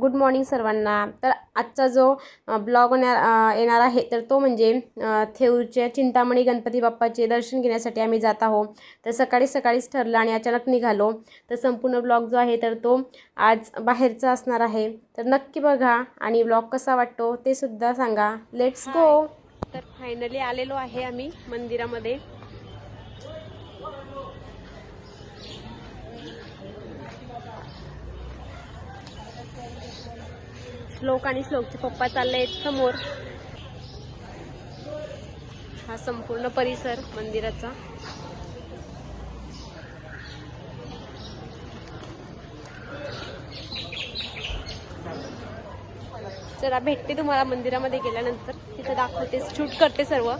Good morning सर्वांना. तर आजचा जो ब्लॉग येणार आहे तर तो म्हणजे अ, थेऊरच्या चिंतामणी गणपती बाप्पाचे दर्शन घेण्यासाठी आम्ही जात आहोत. तर सकाळी सकाळीच ठरलं आणि अचानक निघालो. तर संपूर्ण ब्लॉग जो आहे तर तो आज बाहेरचा असणार आहे. तर नक्की बघा आणि ब्लॉग कसा वाटतो ते सुद्धा सांगा. लेट्स गो तर फायनली आलेलो आहे आम्ही मंदिरामध्ये. श्लोक आणि श्लोकचे पप्पा चालले आहेत समोर. हा संपूर्ण परिसर मंदिराचा. जरा भेटते तुम्हाला मंदिरामध्ये गेल्यानंतर. तिथं दाखवते शूट करते सर्व.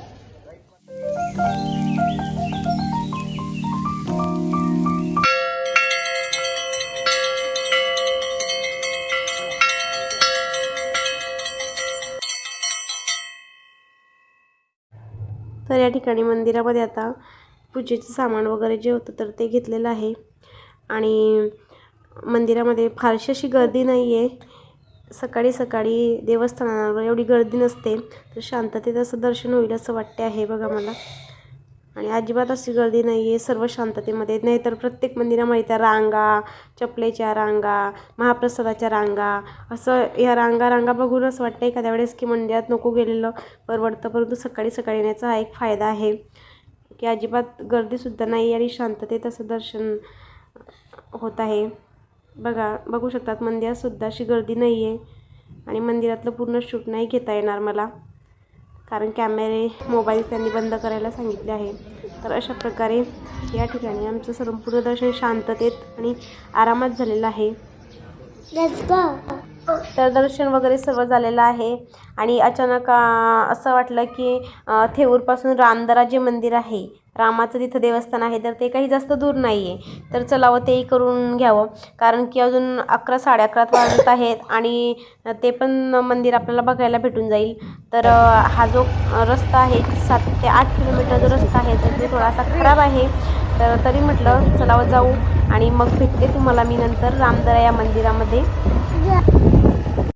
तर या ठिकाणी मंदिरामध्ये आता पूजेचं सामान वगैरे जे होतं तर ते घेतलेलं आहे. आणि मंदिरामध्ये फारशी अशी गर्दी नाही आहे. सकाळी सकाळी देवस्थानावर एवढी गर्दी नसते. तर शांततेत असं दर्शन होईल असं वाटते आहे बघा मला. आणि अजिबात अशी गर्दी नाही आहे सर्व शांततेमध्ये नाहीतर प्रत्येक मंदिरामध्ये त्या रांगा चपलेच्या रांगा महाप्रसादाच्या रांगा. असं या रांगा रांगा बघून असं वाटतं एखाद्या वेळेस की मंदिरात नको गेलेलं परवडतं परंतु सकाळी सकाळी येण्याचा हा एक फायदा आहे. की अजिबात गर्दीसुद्धा नाही आणि शांततेत असं दर्शन होत आहे. बघा बघू शकतात मंदिरातसुद्धा अशी गर्दी नाही आहे आणि मंदिरातलं पूर्ण शूट नाही घेता येणार मला. कारण कॅमेरे मोबाईल त्यांनी बंद करायला सांगितले आहे. तर अशा प्रकारे या ठिकाणी आमचं संपूर्ण दर्शन शांततेत आणि आरामात झालेलं आहे. तर दर्शन वगैरे सर्व झालेलं आहे. आणि अचानक असं वाटलं की थेऊरपासून रामदरा जे मंदिर आहे रामाचं तिथं देवस्थान आहे तर ते काही जास्त दूर नाही आहे तर चलावं तेही करून घ्यावं. कारण की अजून अकरा साडे अकरा वाजत आहेत आणि ते पण मंदिर आपल्याला बघायला भेटून जाईल. तर हा जो रस्ता आहे सात ते आठ किलोमीटर जो रस्ता आहे तर तो थोडासा खराब आहे. तर तरी म्हटलं चलावं जाऊ. आणि मग भेटते तुम्हाला मी नंतर रामदरा या मंदिरामध्ये. Yeah.